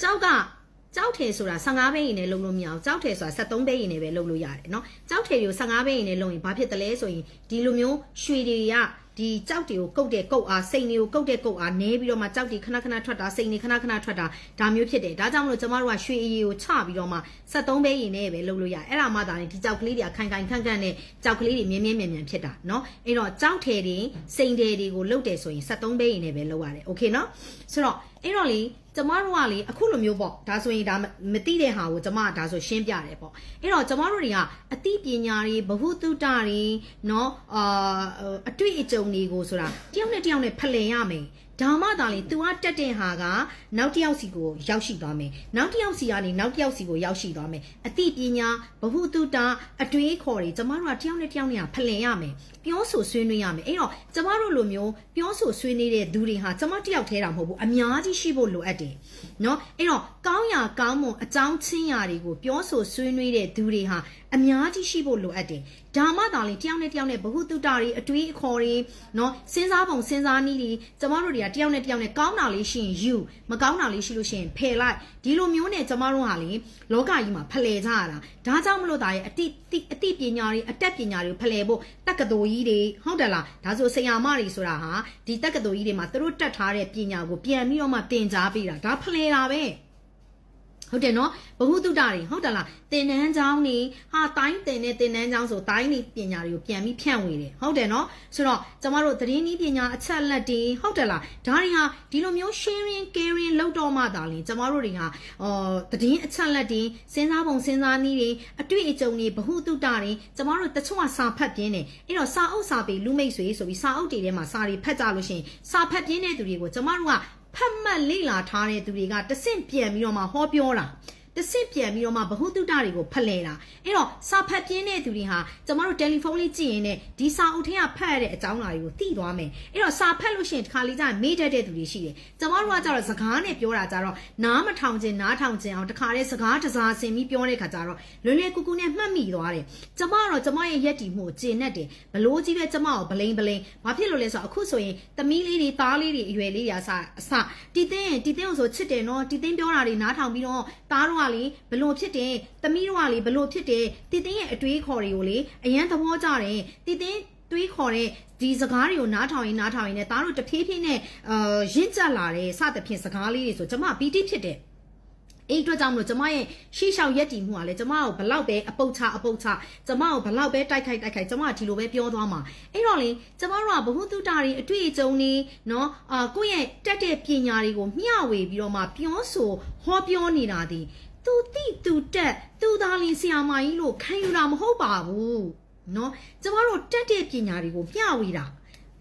ကြောက်ကကြောက်ထည်ဆိုတာ15ဘိန်းရင်နဲ့လုံလို့မရအောင်ကြောက်ထည်ဆိုတာ73ဘိန်းရင်နဲ့ပဲလုံလို့ရတယ်เนาะကြောက်ထည်တွေကို15ဘိန်းရင်နဲ့လုံရင်ဘာဖြစ်တယ်လဲဆိုရင်ဒီလိုမျိုးရွှေတွေကဒီကြောက်တွေကိုကုတ်တဲ့ကုတ်အားစိတ်တွေကိုကုတ်တဲ့ကုတ်အားနဲပြီးတော့မှကြောက်တွေခဏခဏထွက်တာစိတ်တွေခဏခဏထွက်တာဒါမျိုးဖြစ်တယ်ဒါကြောင့်မလို့ကျမတို့ကရွှေအရည်ကိုချပြီးတော့မှ73ဘိန်းရင်နဲ့ပဲလုံလို့ရတယ်အဲ့ဒါမှသာလေဒီကြောက်ကလေးတွေကခိုင်ခိုင်ခန့်ခန့်နဲ့ကြောက်ကလေးတွေမြင်းမြင်းမြန်မြန်ဖြစ်တာเนาะအဲ့တော့ကြောက်ထည်တွေစိန်ထည်တွေကိုလုတ်တယ်ဆိုရင်73ဘိန်းရင်နဲ့ပဲလုံရတယ်โอเคเนาะဆိုတော့အဲ့တော့လေ ကျမတို့ကလေအခုလိုမျိုးပေါ့ဒါဆိုရင်ဒါမသိတဲ့ဟာကိုကျမကဒါဆိုရှင်းပြတယ်ပေါ့အဲ့တော့ကျမတို့တွေကအသိပညာတွေဘ ഹു တုတတွေเนาะအာအတွေ့အကြုံတွေကိုဆိုတာတယောက်နဲ့တယောက်နဲ့ဖလှယ်ရမယ် ဒါမှသာလေ तू ကတက်တဲ့ဟာကနောက်တစ်ယောက်စီကိုရောက်ရှိသွားမယ်နောက်တစ်ယောက်စီကနေနောက်တစ်ယောက်စီကိုရောက်ရှိသွားမယ်အသိပညာဘဟုတုတအတွေးခေါ်တွေကျမတို့ကတယောက်နဲ့တယောက်နဲ့ဖလှယ်ရမယ်ပြောဆိုဆွေးနွေးရမယ်အဲ့တော့ကျမတို့လိုမျိုးပြောဆိုဆွေးနွေးတဲ့သူတွေဟာကျမတယောက်တည်းတာမဟုတ်ဘူးအများကြီးရှိဖို့လိုအပ်တယ်နော်အဲ့တော့ကောင်းရာကောင်းမွန်အကြောင်းချင်းရာတွေကိုပြောဆိုဆွေးနွေးတဲ့သူတွေဟာ အများကြီးရှိဖို့လိုအပ်တယ်။ဒါမှသာလေတယောက်နဲ့တယောက်နဲ့ဘ ഹു တုတတွေအတွေးအခေါ်တွေနော်စဉ်းစားပုံစဉ်းစားနည်းတွေကျမတို့တွေကတယောက်နဲ့တယောက်နဲ့ကောင်းတာလေးရှိရင်ယူမကောင်းတာလေးရှိလို့ရှိရင်ဖယ်လိုက်ဒီလိုမျိုးနဲ့ကျမတို့ဟာလေလောကကြီးမှာဖလှယ်ကြရတာဒါကြောင့်မလို့ဒါရဲ့အတိအတိပညာတွေအတက်ပညာတွေဖလှယ်ဖို့တက္ကသိုလ်ကြီးတွေဟုတ်တယ်လားဒါဆိုဆရာမတွေဆိုတာဟာဒီတက္ကသိုလ်ကြီးတွေမှာသူတို့တက်ထားတဲ့ပညာကိုပြန်ပြီးတော့မှသင်ကြားပေးတာဒါဖလှယ်တာပဲ။ ဟုတ်တယ်နော်ဘ ഹു တုတတွေဟုတ်တယ်လားတင်နန်းချောင်းနေဟာတိုင်းတင်တဲ့တင်နန်းချောင်းဆိုတိုင်းနေပညာတွေကိုပြန်ပြီးဖြန့်ဝေတယ်ဟုတ်တယ်နော်ဆိုတော့ကျမတို့သတင်းနည်းပညာအချက်လက်တွေဟုတ်တယ်လားဒါတွေဟာဒီလိုမျိုး sharing caring လောက်တော့မှသာလင်ကျမတို့တွေဟာအော်သတင်းအချက်လက်တွေစဉ်းစားပုံစဉ်းစားနည်းတွေအတွေ့အကြုံတွေဘ ഹു တုတတွေကျမတို့တချို့ကစာဖတ်ပြင်းတယ်အဲ့တော့စာအုပ်စာပေလူမိတ်ဆွေဆိုပြီးစာအုပ်တွေထဲမှာစာတွေဖတ်ကြလို့ရှိရင်စာဖတ်ပြင်းတဲ့သူတွေကိုကျမတို့က ဖတ်မှတ်လေ့လာထားတဲ့သူတွေကတဆင့်ပြန်ပြီးတော့မှဟောပြောတာ တဆင့်ပြန်ပြီးတော့မှဘ ഹു တုတတွေကိုဖလှယ်တာအဲ့တော့စာဖတ်ပြင်းတဲ့သူတွေဟာကျမတို့တယ်လီဖုန်းလေးကြည့်ရင်လည်းဒီစာအုပ်ထဲကဖတ်ရတဲ့အကြောင်းအရာတွေကိုသိသွားမယ်အဲ့တော့စာဖတ်လို့ရှိရင်တစ်ခါလေးကျရင်မေ့တတ်တဲ့သူတွေရှိတယ်ကျမတို့ကကြတော့စကားနဲ့ပြောတာကြတော့နားမထောင်ခြင်းနားထောင်ခြင်းအောင်တစ်ခါလေးစကားတစားဆင်ပြီးပြောတဲ့ခါကျတော့လွယ်လွယ်ကူကူနဲ့မှတ်မိသွားတယ်ကျမကတော့ကျမရဲ့ရက်တီမှုကိုကျင့်တတ်တယ်ဘလို့ကြီးပဲကျမကိုဘလိန်ဘလိန်ဘာဖြစ်လို့လဲဆိုတော့အခုဆိုရင်သမီးလေးတွေသားလေးတွေအရွယ်လေးတွေအစအစတီတင်းတီတင်းကိုဆိုချစ်တယ်နော်တီတင်းပြောတာတွေနားထောင်ပြီးတော့သားတို့ကလေဘလို့ဖြစ်တယ်သမီးတို့ကလေဘလို့ဖြစ်တယ်တီတင်းရဲ့အတွေးခေါ်တွေကိုလေအရန်သဘောကျတယ်တီတင်းတွေးခေါ်တဲ့ဒီစကားတွေကိုနားထောင်ရင်နားထောင်ရင်လည်းသားတို့တဖြည်းဖြည်းနဲ့အာရင့်ကျက်လာတဲ့စသဖြင့်စကားလေးတွေဆိုကျွန်မဘီတီဖြစ်တယ်အဲ့အတွက်ကြောင့်မလို့ကျမရဲ့ရှီရှောင်ရက်တီမှုကလည်းကျမကိုဘလောက်ပဲအပုတ်ချအပုတ်ချကျမကိုဘလောက်ပဲတိုက်ခိုက်တိုက်ခိုက်ကျမဒီလိုပဲပြောသွားမှာအဲ့တော့လေကျမတို့ကဘဟုတုတတွေအတွေ့အကြုံတွေနော်အာကိုယ့်ရဲ့တက်တဲ့ပညာတွေကိုမျှဝေပြီးတော့မှပြောဆိုဟောပြောနေတာဒီ သူတိသူတက်သူသားလင်းဆရာမကြီးလို့ခံယူတာမဟုတ်ပါဘူးเนาะကျမတို့တက်တဲ့ပညာတွေကိုမျှဝေတာ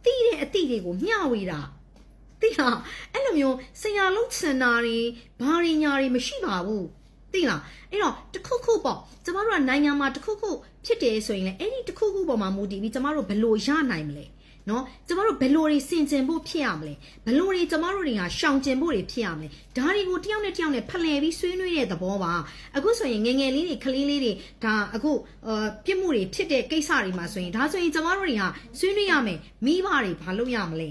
သိတဲ့အသည့်တွေကိုမျှဝေတာသိလားအဲ့လိုမျိုးဆရာလုံးစင်နာတွေဘာတွေညာတွေမရှိပါဘူးသိလားအဲ့တော့တခုခုပေါ့ကျမတို့ကနိုင်ငံမှာတခုခုဖြစ်တယ်ဆိုရင်လည်းအဲ့ဒီတခုခုပေါ်မှာမူတည်ပြီးကျမတို့ဘယ်လိုရနိုင်မလဲ နော်ကျမတို့ဘယ်လိုတွေစင်ကျင်ဖို့ဖြစ်ရမလဲဘယ်လိုတွေကျမတို့တွေကရှောင်ကျင်ဖို့တွေဖြစ်ရမလဲဒါတွေကိုတယောက်နဲ့တယောက်နဲ့ဖလှယ်ပြီးဆွေးနွေးတဲ့သဘောပါအခုဆိုရင်ငယ်ငယ်လေးတွေကလေးလေးတွေဒါအခုအာပြစ်မှုတွေဖြစ်တဲ့ကိစ္စတွေမှာဆိုရင်ဒါဆိုရင်ကျမတို့တွေဟာဆွေးနွေးရမယ်မိဘတွေဘာလုပ်ရမလဲ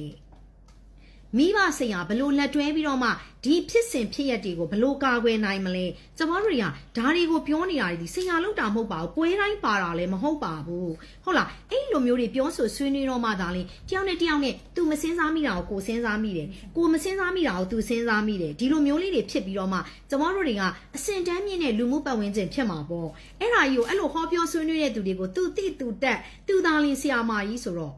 မိဘဆရာဘလို့လက်တွဲပြီးတော့မှဒီဖြစ်စဉ်ဖြစ်ရက်တွေကိုဘလို့ကာကွယ်နိုင်မလဲကျမတို့တွေကဒါတွေကိုပြောနေတာဒီဆရာလောက်တာမဟုတ်ပါဘူးပွဲတိုင်းပါတာလည်းမဟုတ်ပါဘူးဟုတ်လားအဲ့လိုမျိုးတွေပြောဆိုဆွေးနွေးတော့မှဒါလေတယောက်နဲ့တယောက်နဲ့ तू မစင်းစားမိတာကိုကိုစင်းစားမိတယ်ကိုမစင်းစားမိတာကို तू စင်းစားမိတယ်ဒီလိုမျိုးလေးတွေဖြစ်ပြီးတော့မှကျမတို့တွေကအစင်တန်းမြင့်တဲ့လူမှုပတ်ဝန်းကျင်ဖြစ်မှာပေါ့အဲ့ဒါကြီးကိုအဲ့လိုဟောပြောဆွေးနွေးတဲ့သူတွေကို तू တိ तू တက် तू သားလင်းဆရာမကြီးဆိုတော့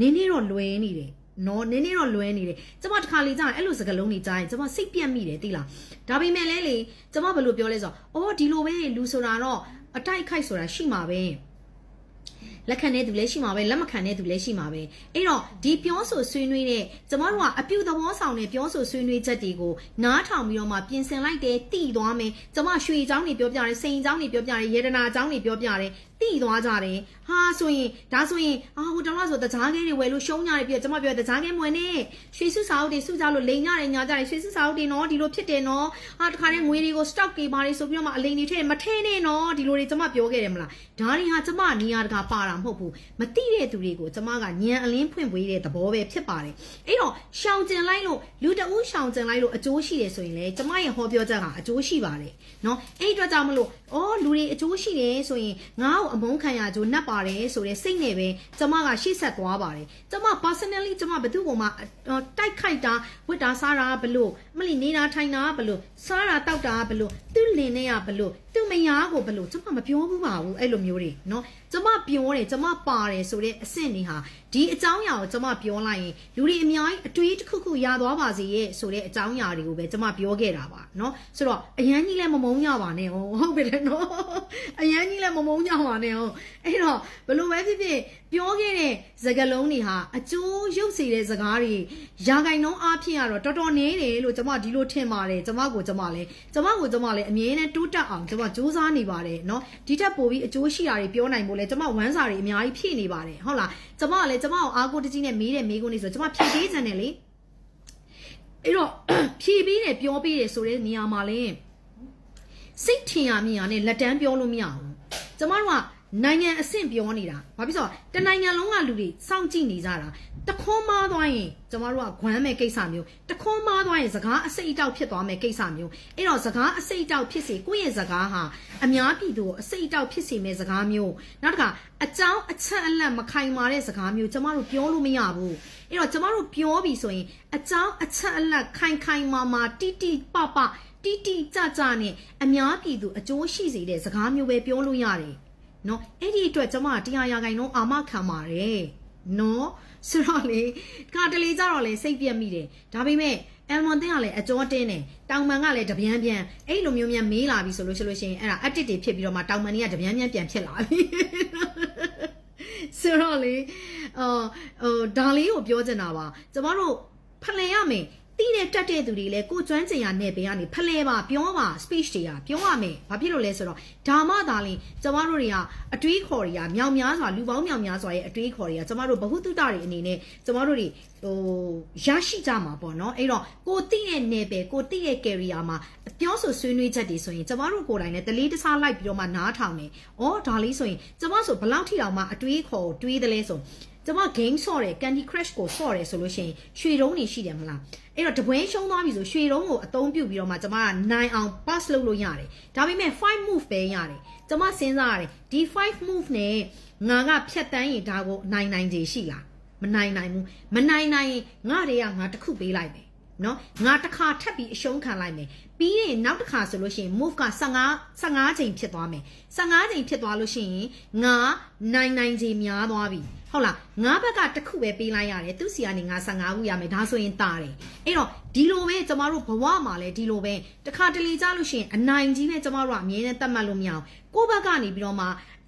နင်းနေတော့လွယ်နေတယ် နော်နင်းနေတော့လွဲနေတယ်ကျမတခါလေးကြာရင်အဲ့လိုစကားလုံးတွေကြားရင်ကျမစိတ်ပြက်မိတယ်သိလားဒါပေမဲ့လည်းလေကျမဘယ်လိုပြောလဲဆိုတော့အော်ဒီလိုပဲလူဆိုတာတော့အတိုက်ခိုက်ဆိုတာရှိမှာပဲလက်ခံတဲ့သူလည်းရှိမှာပဲလက်မခံတဲ့သူလည်းရှိမှာပဲအဲ့တော့ဒီပြောဆိုဆွေးနွေးတဲ့ကျမတို့ကအပြုသဘောဆောင်တဲ့ပြောဆိုဆွေးနွေးချက်တွေကိုနားထောင်ပြီးတော့မှပြင်ဆင်လိုက်တယ်တည်သွားမယ်ကျမရွှေချောင်းတွေပြောပြတယ်စိန်ချောင်းတွေပြောပြတယ်ရေဒနာချောင်းတွေပြောပြတယ်တိသွားကြတယ်ဟာဆိုရင်ဒါဆိုရင်အာဟိုတလားဆိုတကြားခဲတွေဝယ်လို့ရှုံးကြတယ်ပြကျမပြောတကြားခဲမွယ်နဲ့ရွှေစုစာအုပ်တွေစုကြလို့လိန်ကြတယ်ညာကြတယ်ရွှေစုစာအုပ်တွေနော်ဒီလိုဖြစ်တယ်နော်ဟာတခါတည်းငွေတွေကို stock တွေပါတွေဆိုပြီးတော့မှအလိန်တွေထည့်မထည့်နဲ့နော်ဒီလိုတွေကျမပြောခဲ့တယ်မလားဒါတွေဟာကျမနေရာတကာပါတာမဟုတ်ဘူးမတိတဲ့သူတွေကိုကျမကညံအလင်းဖွင့်ပေးတဲ့သဘောပဲဖြစ်ပါတယ်အဲ့တော့ရှောင်ကျင်လိုက်လို့လူတအူးရှောင်ကျင်လိုက်လို့အကျိုးရှိတယ်ဆိုရင်လေကျမရဲ့ဟောပြောချက်ကအကျိုးရှိပါတယ်နော်အဲ့ဒီအတွက်ကြောင့်မလို့အော်လူတွေအကျိုးရှိတယ်ဆိုရင်ငါ့ကိုအမုန်းခံရကြိုးနှက်ပါတယ်ဆိုတဲ့စိတ်နဲ့ပဲကျမကရှေ့ဆက်သွားပါတယ်ကျမ personally ကျမဘယ်သူ့ကိုမှအော်တိုက်ခိုက်တာဝတ်တာစားတာဘလို့မလီနေတာထိုင်တာဘလို့စားတာတောက်တာဘလို့သူ့လင်နဲ့ရဘလို့ သူ့မယားကိုဘလို့ကျမမပြောဘူးပါဘူးအဲ့လိုမျိုးတွေเนาะကျမပြောတယ်ကျမပါတယ်ဆိုတဲ့အဆင့်တွေဟာဒီအကြောင်းအရာကိုကျမပြောလိုက်ရင်လူတွေအများကြီးအတွေးတစ်ခုခုရသွားပါစေရဲ့ဆိုတဲ့အကြောင်းအရာတွေကိုပဲကျမပြောခဲ့တာပါเนาะဆိုတော့အရန်ကြီးလည်းမမုန်းကြပါနဲ့ဟုတ်ဟုတ်ပြီလေเนาะအရန်ကြီးလည်းမမုန်းကြပါနဲ့ဟုတ်အဲ့တော့ဘလို့ပဲဖြစ်ဖြစ် ပြောခဲ့တဲ့စကားလုံးတွေဟာအကျိုးရုပ်စေတဲ့စကားတွေရာဂိုင်နှုန်းအားဖြင့်ကတော့တော်တော်နည်းတယ်လို့ကျမဒီလိုထင်ပါတယ်ကျမကိုကျမလည်းကျမကိုကျမလည်းအမြဲတမ်းတိုးတက်အောင်ကျမစူးစမ်းနေပါတယ်เนาะဒီထက်ပိုပြီးအကျိုးရှိတာတွေပြောနိုင်ဖို့လဲကျမဝမ်းစာတွေအများကြီးဖြည့်နေပါတယ်ဟုတ်လားကျမကလည်းကျမကိုအားကိုတကြီးနဲ့မေးတဲ့မေးခွန်းတွေဆိုကျမဖြည့်ပေးချင်တယ်လေအဲ့တော့ ဖြည့်ပေးတယ်ပြောပေးတယ်ဆိုတဲ့နေရာမှာလဲစိတ်ထင်ရမြင်ရနဲ့လက်တန်းပြောလို့မရဘူးကျမတို့က နိုင်ငံအဆင့်ပြောနေတာဘာဖြစ်လို့တနိုင်ငံလုံးကလူတွေစောင့်ကြည့်နေကြတာတခွန်းမားသွားရင်ကျမတို့ကခွမ်းမဲ့ကိစ္စမျိုးတခွန်းမားသွားရင်စကားအစိတ်အတောက်ဖြစ်သွားမဲ့ကိစ္စမျိုးအဲ့တော့စကားအစိတ်အတောက်ဖြစ်စေကိုယ့်ရဲ့စကားဟာအများပြည်သူကိုအစိတ်အတောက်ဖြစ်စေမဲ့စကားမျိုးနောက်တစ်ခါအကြောင်းအချက်အလက်မခိုင်မာတဲ့စကားမျိုးကျမတို့ပြောလို့မရဘူးအဲ့တော့ကျမတို့ပြောပြီဆိုရင်အကြောင်းအချက်အလက်ခိုင်ခိုင်မာမာတိတိပပတိတိကျကျနဲ့အများပြည်သူအကျိုးရှိစေတဲ့စကားမျိုးပဲပြောလို့ရတယ် နော်အဲ့ဒီအတွက်ကျမတရားရာဂိုင်လုံးအာမခံပါတယ်နော်ဆိုတော့လေကာတလီကြတော့လေစိတ်ပြက်မိတယ်ဒါပေမဲ့အယ်မွန်တင်ကလည်းအကျော်တင်းတယ်တောင်မန်ကလည်းတပြန်ပြန်အဲ့လိုမျိုးများမေးလာပြီဆိုလို့ရှိလို့ရှိရင်အဲ့ဒါအတစ်တွေဖြစ်ပြီးတော့မှတောင်မန်ကြီးကတပြန်ပြန်ပြန်ဖြစ်လာပြီဆိုတော့လေအော်ဟိုဒါလေးကိုပြောချင်တာပါကျမတို့ဖလှယ်ရမယ် တီးတဲ့တက်တဲ့သူတွေလည်းကိုကျွမ်းကျင်ရနဲ့ပဲကနေဖလဲပါပြောပါ speech တွေကပြောရမယ်။ဘာဖြစ်လို့လဲဆိုတော့ဒါမှသာလင်ကျမတို့တွေကအတွေးခေါ်တွေကမြောင်များစွာလူပေါင်းမြောင်များစွာရဲ့အတွေးခေါ်တွေကကျမတို့ဘ ഹു တုတတွေအနေနဲ့ကျမတို့တွေဟိုရရှိကြမှာပေါ့နော်။အဲ့တော့ကိုတိတဲ့နယ်ပယ်ကိုတိတဲ့ career မှာပြောဆိုဆွေးနွေးချက်တွေဆိုရင်ကျမတို့ကိုယ်တိုင်လည်းတလေးတစားလိုက်ပြီးတော့မှနားထောင်နေ။အော်ဒါလေးဆိုရင်ကျမဆိုဘယ်လောက်ထိတောင်မှအတွေးခေါ်တွေးတယ်လဲဆို ကျမ game ဆော့တယ် Candy Crush ကိုဆော့တယ်ဆိုလို့ရှိရင်ရွှေတုံးနေရှိတယ်မလားအဲ့တော့တပွဲရှုံးသွားပြီဆိုရွှေတုံးကိုအသုံးပြုပြီးတော့မှကျမကနိုင်အောင် pass လုပ်လို့ရတယ်ဒါပေမဲ့5 move ပဲရတယ်ကျမစဉ်းစားရတယ်ဒီ5 move နဲ့ငါကဖြတ်တန်းရင်ဒါကိုနိုင်နိုင်ခြေရှိလားမနိုင်နိုင်ဘူးမနိုင်နိုင်ရင်ငါတွေကငါတစ်ခုပေးလိုက်မယ် နော်ငါတစ်ခါထပ်ပြီးအရှုံးခံလိုက်မယ်ပြီးရင်နောက်တစ်ခါဆိုလို့ရှိရင် move က15 15ချိန်ဖြစ်သွားမယ်15ချိန်ဖြစ်သွားလို့ရှိရင်ငါနိုင်နိုင်ချိန်များသွားပြီဟုတ်လားငါဘက်ကတစ်ခုပဲပေးလိုက်ရတယ်သူစီကနေငါ15ခုရမယ်ဒါဆိုရင်တာတယ်အဲ့တော့ဒီလိုပဲကျမတို့ဘဝမှာလည်းဒီလိုပဲတခါတလေကြလို့ရှိရင်အနိုင်ကြီးပဲကျမတို့ကအမြဲတမ်းတတ်မှတ်လို့မရအောင်ကိုယ့်ဘက်ကနေပြီးတော့မှ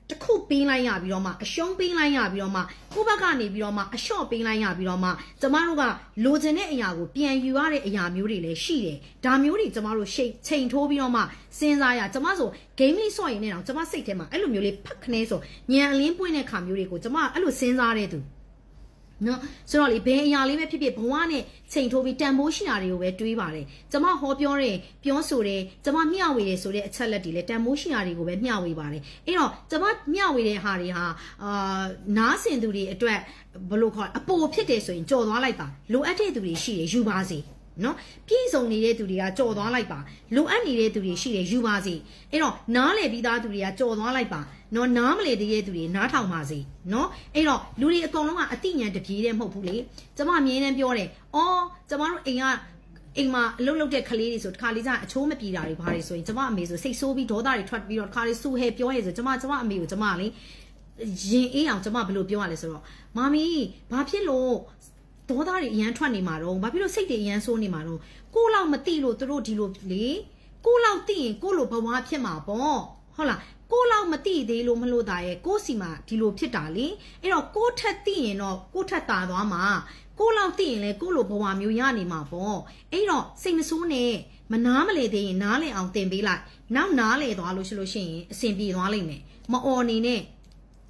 တစ်ခုပေးလိုက်ရပြီးတော့မှအရှုံးပေးလိုက်ရပြီးတော့မှကိုယ့်ဘက်ကနေပြီးတော့မှအလျှော့ပေးလိုက်ရပြီးတော့မှကျမတို့ကလိုချင်တဲ့အရာကိုပြန်ယူရတဲ့အရာမျိုးတွေလည်းရှိတယ်ဒါမျိုးတွေကျမတို့ရှိတ်ချိန်ထိုးပြီးတော့မှစဉ်းစားရကျမဆို game လေးဆော့ရင်လည်းတော့ကျမစိတ်ထဲမှာအဲ့လိုမျိုးလေးဖက်ခနဲဆိုညံအလင်းပွင့်တဲ့ခါမျိုးတွေကိုကျမအဲ့လိုစဉ်းစားတဲ့သူ နော်ဆိုတော့လေဘယ်အရာလေးပဲဖြစ်ဖြစ်ဘဝနဲ့ချိန်ထိုးပြီးတန်ဖိုးရှိတာတွေကိုပဲတွေးပါတယ်ကျမဟောပြောတယ်ပြောဆိုတယ်ကျမမျှဝေတယ်ဆိုတဲ့အချက်လက်တွေလည်းတန်ဖိုးရှိတာတွေကိုပဲမျှဝေပါတယ်အဲ့တော့ကျမမျှဝေတဲ့ဟာတွေဟာအာနားဆင်သူတွေအတွက်ဘယ်လိုခေါ်အပေါ်ဖြစ်တယ်ဆိုရင်ကြော်သွားလိုက်ပါလိုအပ်တဲ့သူတွေရှိတယ်ယူပါစေ နော်ပြည့်စုံနေတဲ့သူတွေကကြော်သွားလိုက်ပါလိုအပ်နေတဲ့သူတွေရှိတယ်ယူပါစေအဲ့တော့နားလေပြီးသားသူတွေကကြော်သွားလိုက်ပါနော်နားမလေသေးတဲ့သူတွေနားထောင်ပါစေနော်အဲ့တော့လူတွေအကုန်လုံးကအတိညာတပြေးတဲ့မဟုတ်ဘူးလေကျမအမြဲတမ်းပြောတယ်အော်ကျမတို့အိမ်ကအိမ်မှာအလုပ်လုပ်တဲ့ကလေးတွေဆိုတခါလေးကျအချိုးမပြေတာတွေဘာတွေဆိုရင်ကျမအမေဆိုစိတ်ဆိုးပြီးဒေါသတွေထွက်ပြီးတော့တခါလေးစူဟဲပြောရဲဆိုကျမကျမအမေကိုကျမလေရင်အေးအောင်ကျမဘယ်လိုပြောရလဲဆိုတော့မာမီဘာဖြစ်လို့ ဒေါသတွေအရန်ထွက်နေမှာတော့ဘာဖြစ်လို့စိတ်တွေအရန်ဆိုးနေမှာတော့ကို့လောက်မသိလို့သူတို့ဒီလိုလေကို့လောက်သိရင်ကို့လိုဘဝဖြစ်မှာပေါ့ဟုတ်လားကို့လောက်မသိသေးလို့မလို့တာရဲ့ကို့စီမှာဒီလိုဖြစ်တာလေအဲ့တော့ကို့ထက်သိရင်တော့ကို့ထက်တာသွားမှာကို့လောက်သိရင်လေကို့လိုဘဝမျိုးရနေမှာပေါ့အဲ့တော့စိတ်မဆိုးနဲ့မနားမလေသေးရင်နားလေအောင်တင်ပေးလိုက်နောက်နားလေသွားလို့ရှိလို့ရှိရင်အဆင်ပြေသွားလိမ့်မယ်မအော်နေနဲ့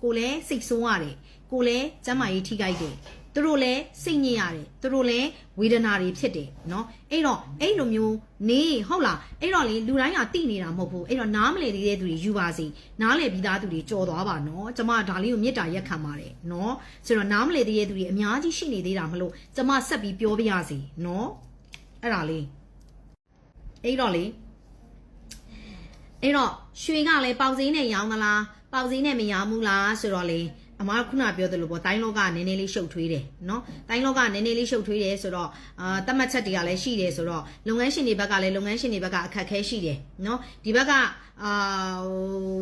ကိုလည်းစိတ်ဆိုးရတယ်ကိုလည်းကျမ်းမာရေးထိခိုက်တယ် သူတို့လည်းစိတ်ညစ်ရတယ်သူတို့လည်းဝေဒနာတွေဖြစ်တယ်เนาะအဲ့တော့အဲ့လိုမျိုးနေဟုတ်လားအဲ့တော့လေလူတိုင်းကတိနေတာမဟုတ်ဘူးအဲ့တော့နားမလည်သေးတဲ့သူတွေယူပါစေနားလည်ပြီးသားသူတွေကြော်သွားပါเนาะကျမဒါလေးကိုမေတ္တာရက်ခံပါတယ်เนาะဆိုတော့နားမလည်သေးတဲ့သူတွေအများကြီးရှိနေသေးတာမလို့ကျမဆက်ပြီးပြောပြရစီเนาะအဲ့ဒါလေးအဲ့တော့လေအဲ့တော့ရွှေကလည်းပေါက်စင်းနဲ့ရောင်းသလားပေါက်စင်းနဲ့မရောင်းဘူးလားဆိုတော့လေ အမကခုနပြောသလိုပေါ့တိုင်းလောကနည်းနည်းလေးရှုပ်ထွေးတယ်နော်တိုင်းလောကနည်းနည်းလေးရှုပ်ထွေးတယ်ဆိုတော့အာတတ်မှတ်ချက်တွေကလည်းရှိတယ်ဆိုတော့လုပ်ငန်းရှင်တွေဘက်ကလည်းလုပ်ငန်းရှင်တွေဘက်ကအခက်အခဲရှိတယ်နော်ဒီဘက်ကအာ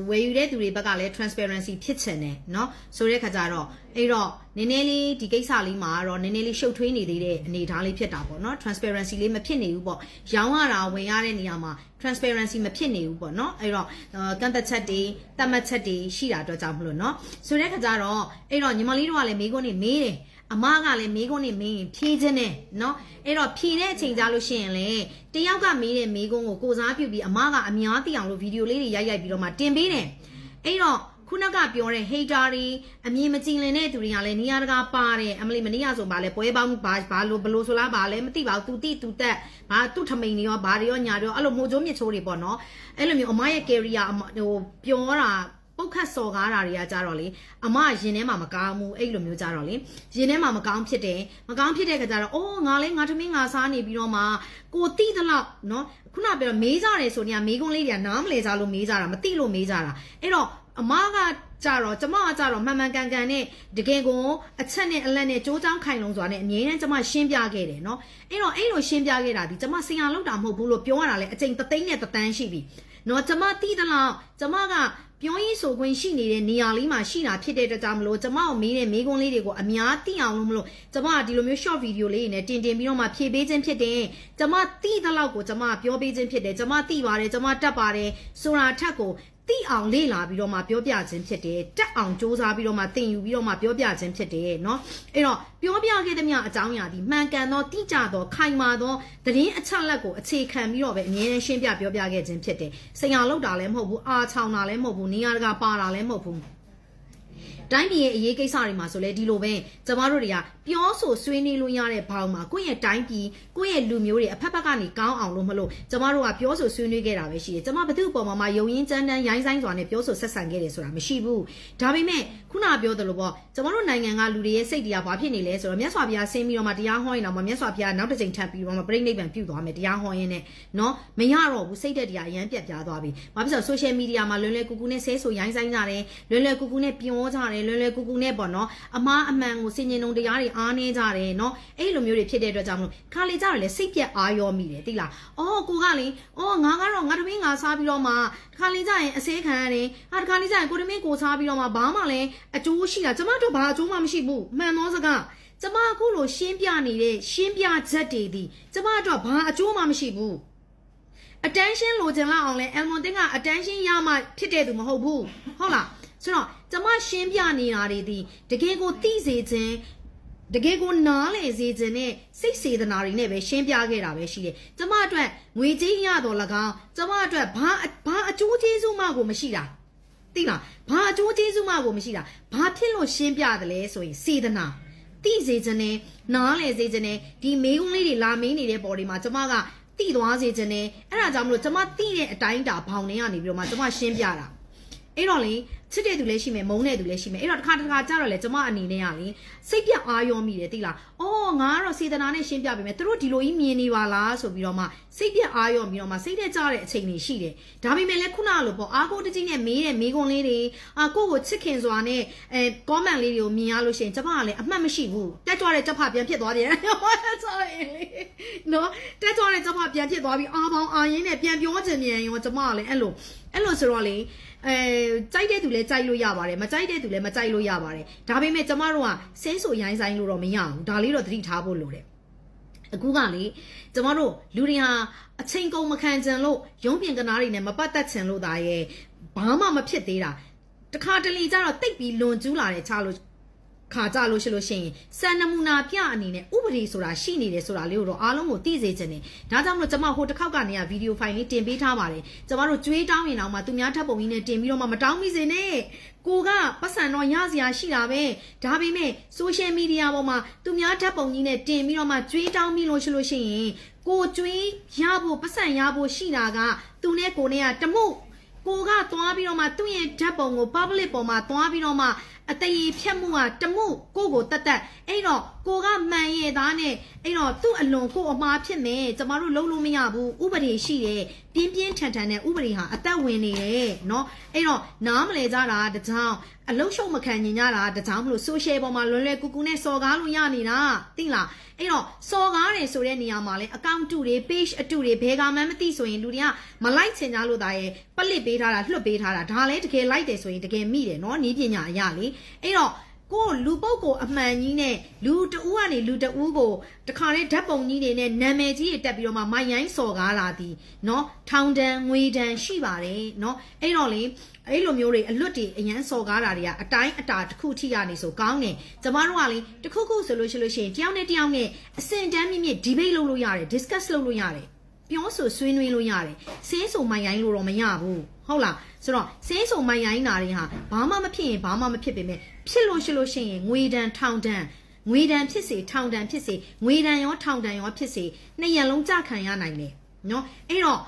ဝယ်ယူတဲ့သူတွေဘက်ကလည်း transparency ဖြစ်ချင်တယ်နော်ဆိုတဲ့ခါကျတော့အဲ့တော့ နည်းနည်းလေးဒီကိစ္စလေးမှာတော့နည်းနည်းလေးရှုပ်ထွေးနေသေးတဲ့အနေအထားလေးဖြစ်တာပေါ့เนาะ transparency လေးမဖြစ်နေဘူးပေါ့ရောင်းရတာဝင်ရတဲ့နေရာမှာ transparency မဖြစ်နေဘူးပေါ့เนาะအဲ့တော့ကန့်သက်ချက်တွေတတ်မှတ်ချက်တွေရှိတာအတွက်ကြောင့်မလို့เนาะဆိုတဲ့ခါကျတော့အဲ့တော့ညီမလေးတို့ကလည်းမိကုန်းနေမေးတယ်အမကလည်းမိကုန်းနေမေးရင်ဖြေးခြင်းနဲ့เนาะအဲ့တော့ဖြေတဲ့အချိန်ကြလို့ရှိရင်လေတယောက်ကမေးတဲ့မိကုန်းကိုကိုစားပြုပြီးအမကအများသိအောင်လို့ဗီဒီယိုလေးတွေရိုက်ရိုက်ပြီးတော့မှတင်ပေးတယ်အဲ့တော့ ခုနကပြောတဲ့ hater တွေအမြင်မကြည်လင်တဲ့သူတွေကလည်းနေရာတကာပါတယ်အမလီမနေ့ကဆိုပါလဲပွဲပေါင်းဘာဘာလို့ဘလို့ဆိုလားဘာလဲမသိပါဘူးသူတိသူတက်ဘာသူ့ထမိန်တွေရောဘာတွေရောညာတွေရောအဲ့လိုမိုးချိုးမြစ်ချိုးတွေပေါ့နော်အဲ့လိုမျိုးအမရဲ့ career ဟိုပြောတာပုတ်ခတ်စော်ကားတာတွေကကြတော့လေအမရင်ထဲမှာမကောင်းဘူးအဲ့လိုမျိုးကြတော့လေရင်ထဲမှာမကောင်းဖြစ်တယ်မကောင်းဖြစ်တဲ့ကကြတော့အိုးငါလဲငါသမင်းငါစားနေပြီးတော့မှကိုတိသလောက်နော်ခုနပြောမေးကြတယ်ဆိုနေမေးခွန်းလေးတွေကနားမလဲကြလို့မေးကြတာမသိလို့မေးကြတာအဲ့တော့ အမကကြတော့ကျမကကြတော့မှန်မှန်ကန်ကန်နဲ့တကယ်ကိုအချက်နဲ့အလက်နဲ့ကြိုးကြောင်းခိုင်လုံစွာနဲ့အမြဲတမ်းကျမရှင်းပြခဲ့တယ်နော်အဲ့တော့အဲ့လိုရှင်းပြခဲ့တာဒီကျမဆင်ရလောက်တာမဟုတ်ဘူးလို့ပြောရတာလေအချိန်တသိန်းနဲ့တသန်းရှိပြီနော်ကျမတိသလားကျမကပြောရင်းဆိုခွင့်ရှိနေတဲ့နေရာလေးမှာရှိတာဖြစ်တဲ့အတွက်ကြောင့်မလို့ကျမကိုမေးတဲ့မေးခွန်းလေးတွေကိုအများသိအောင်လို့မလို့ကျမကဒီလိုမျိုး short video လေးတွေနဲ့တင်တင်ပြီးတော့မှဖြည့်ပေးခြင်းဖြစ်တယ်ကျမသိသလောက်ကိုကျမပြောပေးခြင်းဖြစ်တယ်ကျမသိပါတယ်ကျမတတ်ပါတယ်ဆိုတာထက်ကို တိအောင်လေ့လာပြီးတော့မှပြောပြခြင်းဖြစ်တယ်တက်အောင်စ조사ပြီးတော့မှသင်ယူပြီးတော့မှပြောပြခြင်းဖြစ်တယ်เนาะအဲ့တော့ပြောပြခဲ့တဲ့မြအကြောင်းအရာဒီမှန်ကန်သောတိကျသောခိုင်မာသောသတင်းအချက်လက်ကိုအခြေခံပြီးတော့ပဲအမြဲတမ်းရှင်းပြပြောပြခဲ့ခြင်းဖြစ်တယ်ဆင်ရလောက်တာလည်းမဟုတ်ဘူးအာချောင်တာလည်းမဟုတ်ဘူးနေရာတကာပါတာလည်းမဟုတ်ဘူး တိုင်းပြည်ရဲ့အရေးကိစ္စတွေမှာဆိုလဲဒီလိုပဲကျမတို့တွေကပြောဆိုဆွေးနွေးလို့ရတဲ့ဘောင်မှာကိုယ့်ရဲ့တိုင်းပြည်ကိုယ့်ရဲ့လူမျိုးတွေအဖက်ဖက်ကနေကောင်းအောင်လို့မလို့ကျမတို့ကပြောဆိုဆွေးနွေးခဲ့တာပဲရှိတယ်ကျမဘသူ့အပေါ်မှာမှယုံရင်းကြမ်းတမ်းရိုင်းဆိုင်စွာနဲ့ပြောဆိုဆက်ဆံခဲ့တယ်ဆိုတာမရှိဘူးဒါပေမဲ့ခုနပြောသလိုပေါ့ကျမတို့နိုင်ငံကလူတွေရဲ့စိတ်တရားဘာဖြစ်နေလဲဆိုတော့မြတ်စွာဘုရားဆင်းပြီးတော့မှတရားဟောရင်တော့မှမြတ်စွာဘုရားနောက်တစ်ချိန်ထပ်ပြီးတော့မှပြိဋိနိဗ္ဗာန်ပြုသွားမယ်တရားဟောရင်းနဲ့နော်မရတော့ဘူးစိတ်သက်တရားအရန်ပြတ်ပြားသွားပြီဘာဖြစ်လို့ social media မှာလွယ်လွယ်ကူကူနဲ့ဆဲဆိုရိုင်းဆိုင်ကြတယ်လွယ်လွယ်ကူကူနဲ့ပြောကြတယ်လွယ်လွယ်ကူကူနဲ့ပေါ့နော်အမားအမှန်ကိုစင်ញင်ုံတရားတွေအားနေကြတယ်နော်အဲ့လိုမျိုးတွေဖြစ်တဲ့အတွက်ကြောင့်မလို့ခါလေကြတော့လေစိတ်ပြက်အားရောမိတယ်သိလားအော်ကိုကလေအော်ငါကတော့ငါတမင်းငါစားပြီးတော့မှခါလေကြရင်အစဲခံရတယ်ဟာတခါလေကြရင်ကိုတမင်းကိုစားပြီးတော့မှဘာမှလည်းအကျိုးရှိတာကျမတို့ဘာအကျိုးမှမရှိဘူးမှန်သောစကားကျမအခုလိုရှင်းပြနေတဲ့ရှင်းပြချက်တွေဒီကျမတို့ဘာအကျိုးမှမရှိဘူး attention လိုချင်လောက်အောင်လဲ Elmontin က attention ရမှဖြစ်တဲ့သူမဟုတ်ဘူးဟုတ်လား ဆိုတော့ကျမရှင်းပြနေတာတွေဒီတကယ်ကိုသိစေခြင်းတကယ်ကိုနားလေစေခြင်းနဲ့စိတ်စေတနာတွေနဲ့ပဲရှင်းပြခဲ့တာပဲရှိတယ်ကျမအတွက်ငွေကြေးရတော့၎င်းကျမအတွက်ဘာဘာအကျိုးကျေးဇူးမှကိုမရှိတာသိလားဘာအကျိုးကျေးဇူးမှကိုမရှိတာဘာဖြစ်လို့ရှင်းပြတယ်လဲဆိုရင်စေတနာတိစေခြင်းနဲ့နားလေစေခြင်းနဲ့ဒီမေးခွန်းလေးတွေလာမေးနေတဲ့ပေါ်တွေမှာကျမကတိသွားစေခြင်းနဲ့အဲ့ဒါကြောင့်မလို့ကျမတိတဲ့အတိုင်းတာဘောင်နေကနေပြီးတော့မှကျမရှင်းပြတာအဲ့တော့လေ ချစ်တဲ့သူလည်းရှိမယ်မုန်းတဲ့သူလည်းရှိမယ်အဲ့တော့တစ်ခါတစ်ခါကြတော့လေကျမအနေနဲ့ကလေစိတ်ပြအားရောမိတယ်သိလားအော်ငါကတော့စေတနာနဲ့ရှင်းပြပေးမယ်သူတို့ဒီလိုကြီးမြင်နေပါလားဆိုပြီးတော့မှစိတ်ပြအားရောပြီးတော့မှစိတ်ထဲကြတဲ့အချိန်တွေရှိတယ်ဒါပေမဲ့လည်းခုနကလိုပေါ့အားကိုတကြီးနဲ့မေးတဲ့မေးခွန်းလေးတွေအာကိုယ့်ကိုချစ်ခင်စွာနဲ့အဲ comment လေးတွေကိုမြင်ရလို့ရှိရင်ကျမကလည်းအမှတ်မရှိဘူးတက်ကြွတဲ့ချက်ဖပြန်ဖြစ်သွားပြန်ဟောဆိုရင်လေနော်တက်ကြွတဲ့ချက်ဖပြန်ဖြစ်သွားပြီးအားပေါင်းအားရင်းနဲ့ပြန်ပြောချင်မြန်ရောကျမကလည်းအဲ့လို အဲ့လိုဆိုတော့လေအဲကြိုက်တဲ့သူလည်းကြိုက်လို့ရပါတယ်မကြိုက်တဲ့သူလည်းမကြိုက်လို့ရပါတယ်ဒါပေမဲ့ကျမတို့ကဆင်းဆိုရိုင်းဆိုင်လို့တော့မရဘူးဒါလေးတော့သတိထားဖို့လိုတယ်အခုကလေကျမတို့လူတွေဟာအချိန်ကုန်မခံကြံလို့ရုံးပြင်ကနားတွေနဲ့မပတ်သက်ချင်လို့ဒါရဲ့ဘာမှမဖြစ်သေးတာတခါတလေကျတော့တိတ်ပြီးလွန်ကျူးလာတယ်ချလို့ ခခါကြလို့ရှိလို့ရှိရင်စံနမူနာပြအနေနဲ့ဥပဒေဆိုတာရှိနေတယ်ဆိုတာလေးကိုတော့အားလုံးကိုသိစေချင်တယ်ဒါကြောင့်မလို့ကျွန်မဟိုတစ်ခေါက်ကနေကဗီဒီယိုဖိုင်လေးတင်ပေးထားပါတယ်ကျွန်မတို့ကြွေးတောင်းရင်တော့မှသူများထပ်ပုံကြီးနဲ့တင်ပြီးတော့မှမတောင်းမိစေနဲ့ကိုကပတ်စံတော့ရစရာရှိတာပဲဒါပေမဲ့ social media ပေါ်မှာသူများဓာတ်ပုံကြီးနဲ့တင်ပြီးတော့မှကြွေးတောင်းပြီးလို့ရှိလို့ရှိရင်ကိုကြွေးရဖို့ပတ်စံရဖို့ရှိတာကသူနဲ့ကိုနဲ့ကတမှုကိုကသွားပြီးတော့မှသူ့ရဲ့ဓာတ်ပုံကို public ပေါ်မှာသွားပြီးတော့မှ အတရေဖြတ်မှုကတမှုကိုကိုတက်တက်အဲ့တော့ကိုကမှန်ရဲ့သားနဲ့အဲ့တော့သူ့အလွန်ကိုအမှားဖြစ်မယ်ကျမတို့လုံးလို့မရဘူးဥပဒေရှိတယ်ပြင်းပြင်းထန်ထန်နဲ့ဥပဒေဟာအသက်ဝင်နေတယ်เนาะအဲ့တော့နားမလဲကြတာတကြောင်အလုံးရှုံမခံညင်ကြတာတကြောင်မလို့ social ပေါ်မှာလွယ်လွယ်ကူကူနဲ့စော်ကားလို့ရနေတာသိလားအဲ့တော့စော်ကားတယ်ဆိုတဲ့နေရာမှာလဲ account တူတွေ page အတူတွေဘယ်ကမှမသိဆိုရင်လူတွေကမလိုက်ချင်ကြလို့ဒါရဲ့ပလစ်ပေးထားတာလွှတ်ပေးထားတာဒါလည်းတကယ်လိုက်တယ်ဆိုရင်တကယ်မိတယ်เนาะနီးပညာအရာလေ အဲ့တော့ကိုလူပုတ်ကိုအမှန်ကြီးနဲ့လူတဦးကနေလူတဦးကိုတခါလေးဓာတ်ပုံကြီးတွေနဲ့နာမည်ကြီးတွေတက်ပြီးတော့မှမိုင်ရိုင်းစော်ကားလာသည်เนาะထောင်ဒဏ်ငွေဒဏ်ရှိပါတယ်เนาะအဲ့တော့လေအဲ့လိုမျိုးတွေအလွတ်တွေအရန်စော်ကားတာတွေကအတိုင်းအတာတစ်ခုထိကနေဆိုကောင်းတယ်ကျမတို့ကလေတစ်ခုခုဆိုလို့ရှိလို့ရှိရင်တယောက်နဲ့တယောက်နဲ့အစင်တန်းမြင့်မြင့် debate လုပ်လို့ရတယ် discuss လုပ်လို့ရတယ် ပြောဆိုဆွေးနွေးလို့ရတယ်စင်းဆိုမိုင်ရိုင်းလို့တော့မရဘူးဟုတ်လားဆိုတော့စင်းဆိုမိုင်ရိုင်းတာတွေဟာဘာမှမဖြစ်ရင်ဘာမှမဖြစ်ပေမဲ့ဖြစ်လို့ရှိလို့ရှိရင်ငွေဒဏ်ထောင်ဒဏ်ငွေဒဏ်ဖြစ်စေထောင်ဒဏ်ဖြစ်စေငွေဒဏ်ရောထောင်ဒဏ်ရောဖြစ်စေနှစ်ရလုံးကြခံရနိုင်တယ်နော်အဲ့တော့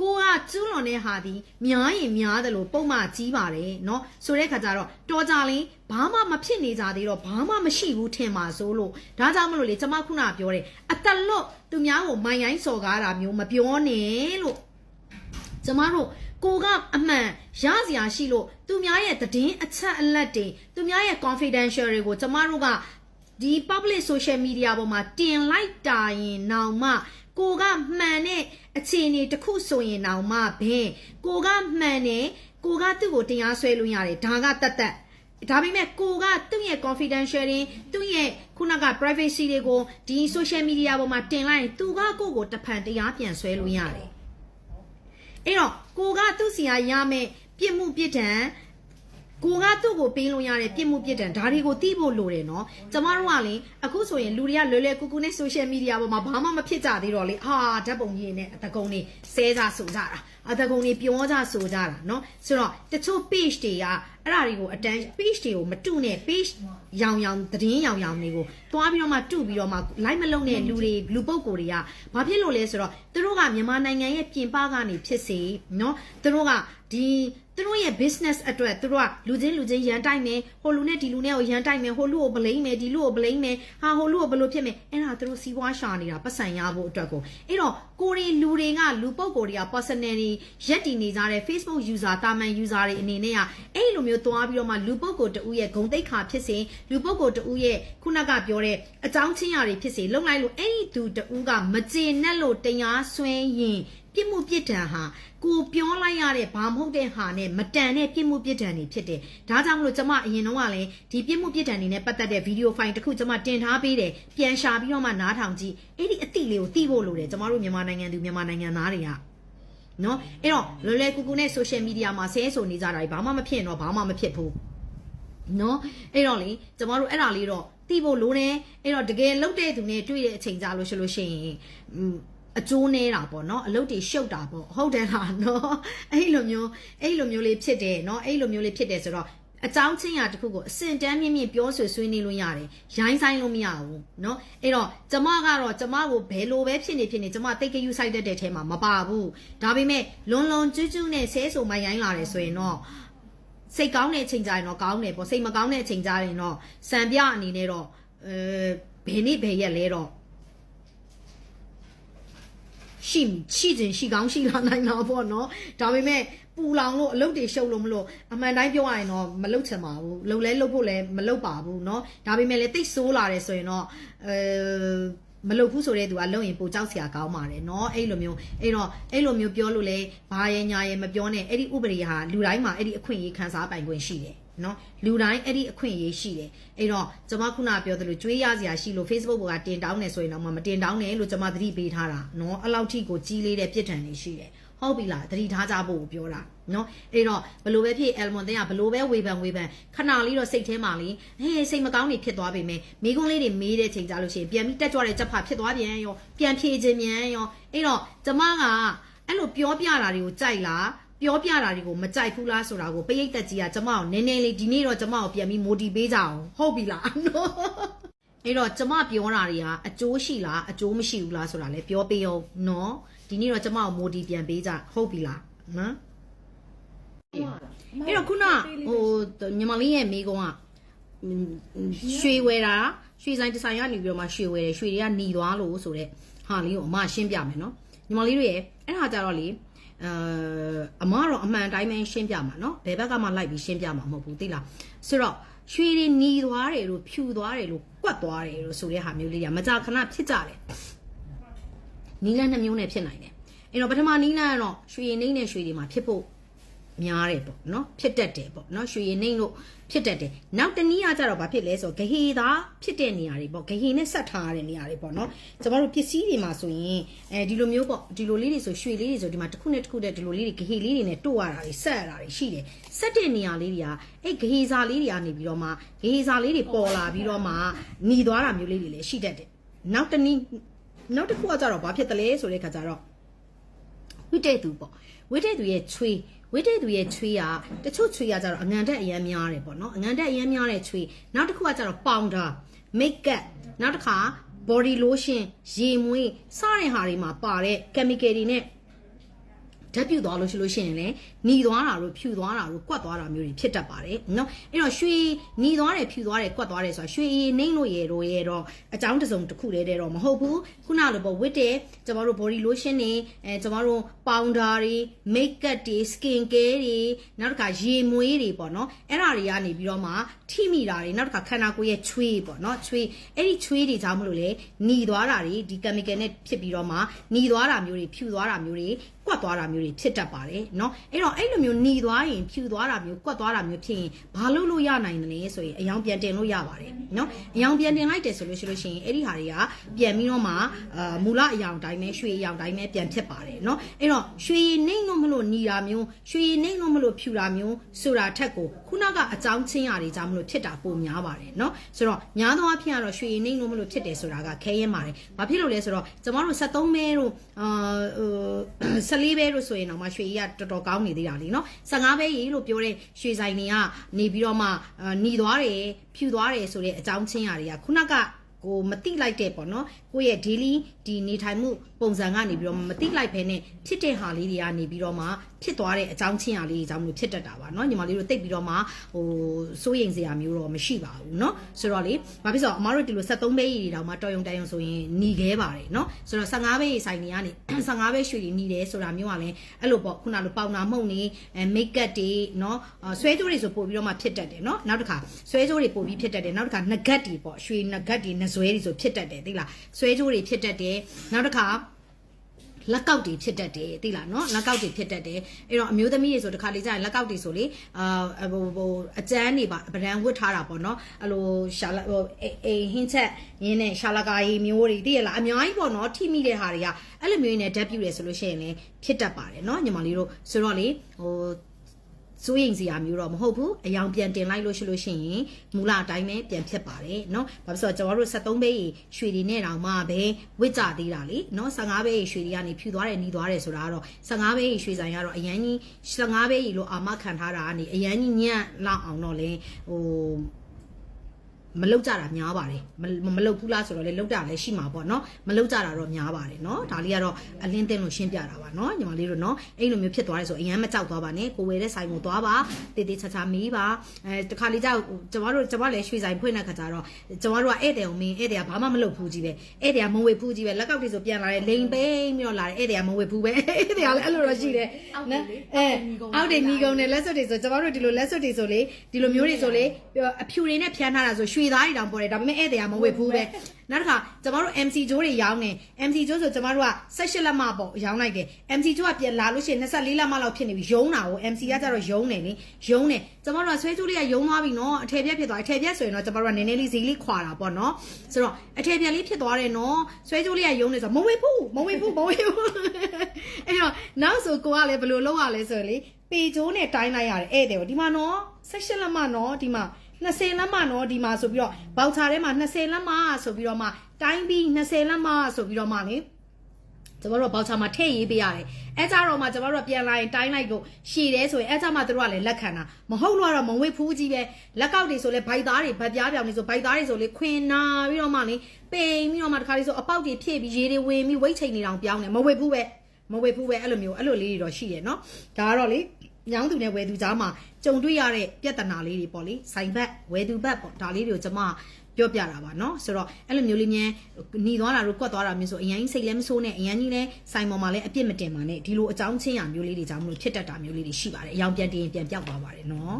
ကိုကကျူးလွန်တဲ့ဟာဒီများရင်များတယ်လို့ပုံမှန်ကြီးပါတယ်เนาะဆိုတဲ့ခါကျတော့တော်ကြလင်းဘာမှမဖြစ်နေကြသေးတော့ဘာမှမရှိဘူးထင်ပါစိုးလို့ဒါကြောင့်မလို့လေကျမခုနပြောတယ်အတလွတ်သူများကိုမိုင်ရိုင်းစော်ကားတာမျိုးမပြောနဲ့လို့ကျမတို့ကိုကအမှန်ရစရာရှိလို့သူများရဲ့သတင်းအချက်အလက်တွေသူများရဲ့ confidential တွေကိုကျမတို့ကဒီ public social media ပေါ်မှာတင်လိုက်တာရင်နောင်မှ ကိုကမှန်တဲ့အခြေအနေတစ်ခုဆိုရင်နောင်မှဘင်းကိုကမှန်တယ်ကိုကသူ့ကိုတရားစွဲလို့ရတယ်ဒါကတတ်တတ်ဒါပေမဲ့ကိုကသူ့ရဲ့ confidential တွေသူ့ရဲ့ခုနက privacy တွေကိုဒီ social media ပေါ်မှာတင်လိုက်ရင်သူကကိုကိုတဖန်တရားပြန်ဆွဲလို့ရတယ်အဲ့တော့ကိုကသူ့စီကရမယ်ပြစ်မှုပြစ်ဒဏ် ကိုကသူ့ကိုပေးလို့ရတဲ့ပြစ်မှုပြစ်ဒဏ်ဒါတွေကိုသိဖို့လိုတယ်နော်ကျမတို့ကလေအခုဆိုရင်လူတွေကလွယ်လွယ်ကူကူနဲ့ social media ပေါ်မှာဘာမှမဖြစ်ကြသေးတော့လေဟာဓာတ်ပုံကြီးနဲ့အတကုံတွေဆဲကြဆိုကြတာ အတကုံတွေပြောကြဆိုကြတာနော်ဆိုတော့တချို့ page တွေကအဲ့ဒါတွေကိုအတန်း page တွေကိုမတုနဲ့ page ရောင်ရောင်သတင်းရောင်ရောင်တွေကိုသွားပြီးတော့မှတုပြီးတော့မှ live မလုပ်တဲ့လူတွေလူပုဂ္ဂိုလ်တွေကဘာဖြစ်လို့လဲဆိုတော့သူတို့ကမြန်မာနိုင်ငံရဲ့ပြင်ပကနေဖြစ်စေနော်သူတို့ကဒီသူတို့ရဲ့ business အတွက်သူတို့ကလူချင်းလူချင်းရန်တိုက်မယ်ဟိုလူနဲ့ဒီလူနဲ့ကိုရန်တိုက်မယ်ဟိုလူကိုဗလိမ့်မယ်ဒီလူကိုဗလိမ့်မယ်ဟာဟိုလူကိုဘယ်လိုဖြစ်မယ်အဲ့ဒါသူတို့စီးပွားရှာနေတာပတ်စံရဖို့အတွက်ကိုအဲ့တော့ကိုရီလူတွေကလူပုဂ္ဂိုလ်တွေက personal တွေရက်တည်နေကြတဲ့ Facebook user တာမန် user တွေအနေနဲ့ကအဲ့လိုမျိုးသွားပြီးတော့မှလူပုဂ္ဂိုလ်တဦးရဲ့ဂုံတိတ်ခါဖြစ်စေလူပုဂ္ဂိုလ်တဦးရဲ့ခုနကပြောတဲ့အကြောင်းချင်းရာတွေဖြစ်စေလုံလိုက်လို့အဲ့ဒီသူတဦးကမကျေနပ်လို့တရားစွဲရင်ပြစ်မှုပြစ်ဒဏ်ဟာကိုပြောလိုက်ရတဲ့ဘာမဟုတ်တဲ့ဟာနဲ့မတန်တဲ့ပြစ်မှုပြစ်ဒဏ်တွေဖြစ်တယ်။ဒါကြောင့်မလို့ကျမအရင်တော့ကလည်းဒီပြစ်မှုပြစ်ဒဏ်တွေနဲ့ပတ်သက်တဲ့ဗီဒီယိုဖိုင်တစ်ခုကျမတင်ထားပေးတယ်။ပြန်ရှာပြီးတော့မှနားထောင်ကြည့်။အဲ့ဒီအသည့်လေးကိုသိဖို့လိုတယ်ကျမတို့မြန်မာနိုင်ငံသူမြန်မာနိုင်ငံသားတွေက။ နော်အဲ့တော့လွယ်လွယ်ကူကူနဲ့ social media မှာဆဲဆိုနေကြတာဘာမှမဖြစ်ရင်တော့ဘာမှမဖြစ်ဘူး။နော်အဲ့တော့လေကျမတို့အဲ့ဒါလေးတော့သိဖို့လိုတယ်အဲ့တော့တကယ်လုတ်တဲ့သူနဲ့တွေ့တဲ့အချိန်ကြာလို့ရှိလို့ရှိရင်အကျိုးနေတာပေါ့နော်အလုပ်တွေရှုပ်တာပေါ့ဟုတ်တယ်လားနော်အဲ့လိုမျိုးအဲ့လိုမျိုးလေးဖြစ်တယ်နော်အဲ့လိုမျိုးလေးဖြစ်တယ်ဆိုတော့ အကြောင်းချင်းရာတစ်ခုကိုအစင်တန်းမြင့်မြင့်ပြောဆွေဆွေးနေလို့ရတယ်ရိုင်းဆိုင်လို့မရဘူးเนาะအဲ့တော့ကျမကတော့ကျမကိုဘယ်လိုပဲဖြစ်နေဖြစ်နေကျမတိတ်ကယူဆိုင်တတ်တဲ့ထဲမှာမပါဘူးဒါပေမဲ့လွန်လွန်ကျူးကျူးနဲ့ဆဲဆိုမှရိုင်းလာတယ်ဆိုရင်တော့စိတ်ကောင်းတဲ့အချိန်ကြရင်တော့ကောင်းတယ်ပေါ့စိတ်မကောင်းတဲ့အချိန်ကြရင်တော့စံပြအနေနဲ့တော့အဲဘယ်နေ့ဘယ်ရက်လဲတော့ရှိရှိခြင်းရှိကောင်းရှိလာနိုင်တာပေါ့နော်ဒါပေမဲ့ ပူလောင်လို့အလုပ်တွေရှုပ်လို့မလို့အမှန်တိုင်းပြောရရင်တော့မလုပ်ချင်ပါဘူးလုပ်လဲလုပ်ဖို့လဲမလုပ်ပါဘူးเนาะဒါပေမဲ့လည်းတိတ်ဆိုးလာတယ်ဆိုရင်တော့အဲမလုပ်ဘူးဆိုတဲ့သူကလုံရင်ပိုကြောက်စရာကောင်းပါတယ်เนาะအဲ့လိုမျိုးအဲ့တော့အဲ့လိုမျိုးပြောလို့လဲဘာရဲ့ညာရဲ့မပြောနဲ့အဲ့ဒီဥပဒေဟာလူတိုင်းမှာအဲ့ဒီအခွင့်အရေးခံစားပိုင်ခွင့်ရှိတယ် နော်လူတိုင်းအဲ့ဒီအခွင့်အရေးရှိတယ်အဲ့တော့ကျွန်မခုနပြောသလိုကြွေးရစရာရှိလို့ Facebook ပေါ်ကတင်တောင်းနေဆိုရင်တော့မတင်တောင်းနဲ့လို့ကျွန်မသတိပေးထားတာနော်အဲ့လောက်ထိကိုကြီးလေးတဲ့ပြစ်ဒဏ်တွေရှိတယ် ဟုတ်ပြီလားသတိထားကြဖို့ကိုပြောတာနော်အဲ့တော့ဘလို့ပဲဖြစ်အယ်မွန်တင်ကဘလို့ပဲဝေဖန်ဝေဖန်ခဏလေးတော့စိတ်ထဲမှာလေဟေးစိတ်မကောင်းနေဖြစ်သွားပြီမယ်မိကုန်းလေးတွေမေးတဲ့ချိန်ကြလို့ရှိရင်ပြန်ပြီးတက်ကြွတဲ့ချက်ဖဖြစ်သွားပြန်ရောပြန်ဖြေခြင်းမြန်ရောအဲ့တော့ကျမကအဲ့လိုပြောပြတာတွေကိုကြိုက်လားပြောပြတာတွေကိုမကြိုက်ဘူးလားဆိုတာကိုပရိသတ်ကြီးကကျမကိုနည်းနည်းလေးဒီနေ့တော့ကျမကိုပြန်ပြီး motivate ပေးကြအောင်ဟုတ်ပြီလားနော်အဲ့တော့ကျမပြောတာတွေကအကျိုးရှိလားအကျိုးမရှိဘူးလားဆိုတာလည်းပြောပေးအောင်နော် ဒီနေ့တော့ကျမကို motivate ပြန်ပေးကြဟုတ်ပြီလားနော် အဲ့တော့ခုနဟိုညီမလေးရဲ့မိကုံးကရွှေဝယ်တာရွှေဆိုင်ဒီဇိုင်ကနေပြီးတော့မှရွှေဝယ်တယ်ရွှေတွေကหนีသွားလို့ဆိုတော့ဟာလေးကိုအမရှင်းပြမယ်နော်ညီမလေးတို့ရဲ့အဲ့ဒါကြတော့လေအဲအမကတော့အမှန်တိုင်းပဲရှင်းပြမှာနော်ဘယ်ဘက်ကမှလိုက်ပြီးရှင်းပြမှာမဟုတ်ဘူးသိလားဆိုတော့ရွှေတွေหนีသွားတယ်လို့ဖြူသွားတယ်လို့ကွက်သွားတယ်လို့ဆိုတဲ့ဟာမျိုးလေးကမကြာခဏဖြစ်ကြတယ် နီလန်းနှမျိုးနဲ့ဖြစ်နိုင်တယ်အဲ့တော့ပထမနီလန်းကတော့ရွှေရည်နှိမ့်နဲ့ရွှေတွေမှာဖြစ်ဖို့များတယ်ပေါ့နော်ဖြစ်တတ်တယ်ပေါ့နော်ရွှေရည်နှိမ့်လို့ဖြစ်တတ်တယ်နောက်တနည်းအားကြတော့ဘာဖြစ်လဲဆိုတော့ဂဟေသားဖြစ်တဲ့နေရာတွေပေါ့ဂဟေနဲ့ဆက်ထားရတဲ့နေရာတွေပေါ့နော်ကျမတို့ပစ္စည်းတွေမှာဆိုရင်အဲဒီလိုမျိုးပေါ့ဒီလိုလေးတွေဆိုရွှေလေးတွေဆိုဒီမှာတစ်ခုနဲ့တစ်ခုနဲ့ဒီလိုလေးတွေဂဟေလေးတွေနဲ့တို့ရတာတွေဆက်ရတာတွေရှိတယ်ဆက်တဲ့နေရာလေးတွေကအဲ့ဂဟေစာလေးတွေကနေပြီးတော့မှဂဟေစာလေးတွေပေါ်လာပြီးတော့မှหนีသွားတာမျိုးလေးတွေလည်းရှိတတ်တယ်နောက်တနည်း နောက်တစ်ခုကကြတော့ဘာဖြစ်တယ်လဲဆိုတဲ့ခါကျတော့ဝိတက်သူပေါ့ဝိတက်သူရဲ့ချွေးဝိတက်သူရဲ့ချွေးကတချို့ချွေးကကြတော့အငံတက်အရမ်းများတယ်ပေါ့နော်အငံတက်အရမ်းများတဲ့ချွေးနောက်တစ်ခုကကြတော့ပေါင်တာ make up နောက်တစ်ခါ body lotion ရေမွေးစတဲ့ဟာတွေမှာပါတဲ့ chemical တွေနဲ့ဓာတ်ပြုတ်သွားလို့ရှိလို့ရှိရင်လည်း หนีသွားတာတို့ဖြူသွားတာတို့ကွက်သွားတာမျိုးတွေဖြစ်တတ်ပါတယ်เนาะအဲ့တော့ရွှေหนีသွားတယ်ဖြူသွားတယ်ကွက်သွားတယ်ဆိုတာရွှေရည်နှိမ့်လို့ရတော့ရတော့အကြောင်းတစ်စုံတစ်ခုလေးတည်းတော့မဟုတ်ဘူးခုနလိုပေါ့ဝစ်တယ်ကျမတို့ body lotion တွေအဲကျမတို့ powder တွေ makeup တွေ skin care တွေနောက်တစ်ခါရေမွေးတွေပေါ့နော်အဲ့ဒါတွေကနေပြီးတော့မှထိမိတာတွေနောက်တစ်ခါခန္ဓာကိုယ်ရဲ့ချွေးပေါ့နော်ချွေးအဲ့ဒီချွေးတွေကြောင့်မလို့လေหนีသွားတာတွေဒီ chemical နဲ့ဖြစ်ပြီးတော့မှหนีသွားတာမျိုးတွေဖြူသွားတာမျိုးတွေကွက်သွားတာမျိုးတွေဖြစ်တတ်ပါတယ်เนาะအဲ့တော့ အဲ့လိုမျိုးหนีသွားရင်ဖြူသွားတာမျိုးကွက်သွားတာမျိုးဖြစ်ရင်ဘာလို့လို့ရနိုင်တယ်လဲဆိုရင်အယောင်ပြန်တင်လို့ရပါတယ်เนาะအယောင်ပြန်တင်လိုက်တယ်ဆိုလို့ရှိလို့ရှိရင်အဲ့ဒီဟာတွေကပြန်ပြီးတော့မှအာမူလအယောင်တိုင်းပဲရွှေအယောင်တိုင်းပဲပြန်ဖြစ်ပါတယ်เนาะအဲ့တော့ရွှေနှိမ့်လို့မလို့หนีတာမျိုးရွှေနှိမ့်လို့မလို့ဖြူတာမျိုးဆိုတာထက်ကိုခုနကအကြောင်းချင်းရာတွေကြောင့်မလို့ဖြစ်တာပိုများပါတယ်เนาะဆိုတော့များသောအားဖြင့်ကတော့ရွှေနှိမ့်လို့မလို့ဖြစ်တယ်ဆိုတာကခဲရင်ပါတယ်ဘာဖြစ်လို့လဲဆိုတော့ကျမတို့73မဲတို့အာဟို14ပဲတို့ဆိုရင်တော့မှရွှေကြီးကတော်တော်ကောင်းနေသေး းသေးတာလေနော်15ပဲရေလို့ပြောတဲ့ရွှေဆိုင်တွေကနေပြီးတော့မှหนีသွားတယ်ဖြူသွားတယ်ဆိုတဲ့အကြောင်းချင်းရာတွေကခုနကကိုမတိလိုက်တဲ့ပေါ့နော်ကိုယ့်ရဲ့ daily ဒီနေထိုင်မှုပုံစံကနေပြီးတော့မတိလိုက်ဘဲနဲ့ဖြစ်တဲ့ဟာလေးတွေကနေပြီးတော့မှ ဖြစ်သွားတဲ့အကြောင်းချင်းရာလေးတွေကြောင့်မလို့ဖြစ်တတ်တာပါเนาะညီမလေးတို့တိတ်ပြီးတော့မှဟိုစိုးရိမ်စရာမျိုးတော့မရှိပါဘူးเนาะဆိုတော့လေဘာဖြစ်ဆိုတော့အမားတို့ဒီလို73ပဲကြီးတွေတောင်မှတော်ရုံတန်ရုံဆိုရင်หนีခဲပါတယ်เนาะဆိုတော့15ပဲကြီးဆိုင်တွေကနေ 15ပဲရွှေတွေหนีတယ်ဆိုတာမျိုးကလည်းအဲ့လိုပေါ့ခုနလိုပေါင်နာမှုန့်နေအဲ make up တွေเนาะဆွဲကြိုးတွေဆိုပို့ပြီးတော့မှဖြစ်တတ်တယ်เนาะနောက်တစ်ခါဆွဲကြိုးတွေပို့ပြီးဖြစ်တတ်တယ်နောက်တစ်ခါငကတ်တွေပေါ့ရွှေငကတ်တွေနဇွဲတွေဆိုဖြစ်တတ်တယ်သိလားဆွဲကြိုးတွေဖြစ်တတ်တယ်နောက်တစ်ခါ လက်ကောက်တွေဖြစ်တတ်တယ်သိလားနော်လက်ကောက်တွေဖြစ်တတ်တယ်အဲ့တော့အမျိုးသမီးတွေဆိုတခါလေးကြာရင်လက်ကောက်တွေဆိုလေအာဟိုဟိုအကျန်းတွေပါဗရန်ဝတ်ထားတာပေါ့နော်အဲ့လိုရှာလာဟိုအိမ်ဟင်းချက်ရင်းနဲ့ရှာလာကာရီမျိုးတွေသိရလားအများကြီးပေါ့နော်ထိမိတဲ့ဟာတွေကအဲ့လိုမျိုးနဲ့ဓာတ်ပြုတယ်ဆိုလို့ရှိရင်လည်းဖြစ်တတ်ပါတယ်နော်ညီမလေးတို့ဆိုတော့လေဟို စိုးရိမ်စရာမျိုးတော့မဟုတ်ဘူးအယောင်ပြန်တင်လိုက်လို့ရှိလို့ရှိရင်မူလအတိုင်းပဲပြန်ဖြစ်ပါတယ်เนาะဘာဖြစ်လို့လဲဆိုတော့ကျွန်တော်တို့73ဘေးရွှေတွေနဲ့တောင်မှပဲဝစ်ကြသေးတာလေเนาะ15ဘေးရွှေတွေကနေဖြူသွားတယ်หนีသွားတယ်ဆိုတာကတော့15ဘေးရွှေဆိုင်ကတော့အရန်ကြီး15ဘေးလို့အာမခံထားတာကနေအရန်ကြီးညံ့လောက်အောင်တော့လေဟို မလောက်ကြတာများပါတယ်မမလောက်ဘူးလားဆိုတော့လေလောက်တာလည်းရှိမှာပေါ့နော်မလောက်ကြတာတော့များပါတယ်နော်ဒါလေးကတော့အလင်းတင်းလို့ရှင်းပြတာပါနော်ညီမလေးတို့နော်အဲ့လိုမျိုးဖြစ်သွားတယ်ဆိုအရင်မကြောက်သွားပါနဲ့ကိုဝယ်တဲ့ဆိုင်ကိုသွားပါတည်တည်ချာချာမီးပါအဲတခါလေးကြောက်ကျမတို့ကျမလည်းရွှေဆိုင်ဖွင့်တဲ့ခါကျတော့ကျမတို့ကဧည့်သည်ကိုမင်းဧည့်သည်ကဘာမှမလုပ်ဘူးကြီးပဲဧည့်သည်ကမဝေဖူးကြီးပဲလက်ကောက်တွေဆိုပြန်လာတယ်လိန်ပိန်ပြီးတော့လာတယ်ဧည့်သည်ကမဝေဖူးပဲဧည့်သည်ကလည်းအဲ့လိုတော့ရှိတယ်နော်အဲအောက်တွေညီကုံနဲ့လက်စွပ်တွေဆိုကျမတို့ဒီလိုလက်စွပ်တွေဆိုလေဒီလိုမျိုးတွေဆိုလေအဖြူတွေနဲ့ဖြန်းထားတာဆိုရွှေွှေသားတွေတောင်ပေါ်တယ်ဒါပေမဲ့ဧည့်သည်ကမဝတ်ဘူးပဲနောက်တစ်ခါကျမတို့ MC ဂျိုးတွေရောင်းတယ် MC ဂျိုးဆိုကျမတို့က18လက်မပေါ့ရောင်းလိုက်တယ် MC ဂျိုးကပြန်လာလို့ရှိရင်24လက်မလောက်ဖြစ်နေပြီယုံတာကို MC ကကျတော့ယုံတယ်လေယုံတယ်ကျမတို့ကဆွဲကြိုးလေးကယုံသွားပြီနော်အထည်ပြက်ဖြစ်သွားအထည်ပြက်ဆိုရင်တော့ကျမတို့ကနည်းနည်းလေးဈေးလေးခွာတာပေါ့နော်ဆိုတော့အထည်ပြက်လေးဖြစ်သွားတယ်နော်ဆွဲကြိုးလေးကယုံနေဆိုတော့မဝတ်ဘူးမဝတ်ဘူးမဝတ်ဘူးအဲ့တော့နောက်ဆိုကိုကလည်းဘယ်လိုလုပ်ရလဲဆိုရင်လေပေဂျိုးနဲ့တိုင်းလိုက်ရတယ်ဧည့်သည်ကိုဒီမှာနော်18လက်မနော်ဒီမှာ 20လက်မနော်ဒီမှာဆိုပြီးတော့ဘောက်ချာထဲမှာ20လက်မဆိုပြီးတော့မှတိုင်းပြီး20လက်မဆိုပြီးတော့မှလေကျမတို့ဘောက်ချာမှာထည့်ရေးပေးရတယ်။အဲကြတော့မှကျမတို့ပြန်လာရင်တိုင်းလိုက်ဖို့ရှည်တယ်ဆိုရင်အဲကြမှတို့ကလည်းလက်ခံတာမဟုတ်လို့တော့မဝိဖူးကြီးပဲလက်ကောက်တွေဆိုလဲဘိုက်သားတွေဗတ်ပြားပြောင်တွေဆိုဘိုက်သားတွေဆိုလေခွင်နာပြီးတော့မှလေပိန်ပြီးတော့မှတခါလေးဆိုအပေါက်တွေဖြည့်ပြီးရေတွေဝင်ပြီးဝိတ်ချိန်နေတောင်ပြောင်းတယ်မဝိဖူးပဲမဝိဖူးပဲအဲ့လိုမျိုးအဲ့လိုလေးတွေတော့ရှိရယ်နော်။ဒါကတော့လေညောင်းသူနဲ့ဝယ်သူကြားမှာ ကြုံတွေ့ရတဲ့ပြဿနာလေးတွေပေါ့လေဆိုင်ဘက်ဝယ်သူဘက်ပေါ့ဒါလေးတွေကိုကျွန်မပြောပြတာပါเนาะဆိုတော့အဲ့လိုမျိုးလေးမြန်หนีသွားတာတို့ကွက်သွားတာမျိုးဆိုအရင်ကြီးစိတ်လည်းမဆိုးနဲ့အရင်ကြီးလည်းဆိုင်ပေါ်မှာလည်းအပြစ်မတင်ပါနဲ့ဒီလိုအကြောင်းချင်းရမျိုးလေးတွေကြောင့်မလို့ဖြစ်တတ်တာမျိုးလေးတွေရှိပါတယ်အယောင်ပြန်တင်ရင်ပြန်ပြောက်သွားပါတယ်เนาะ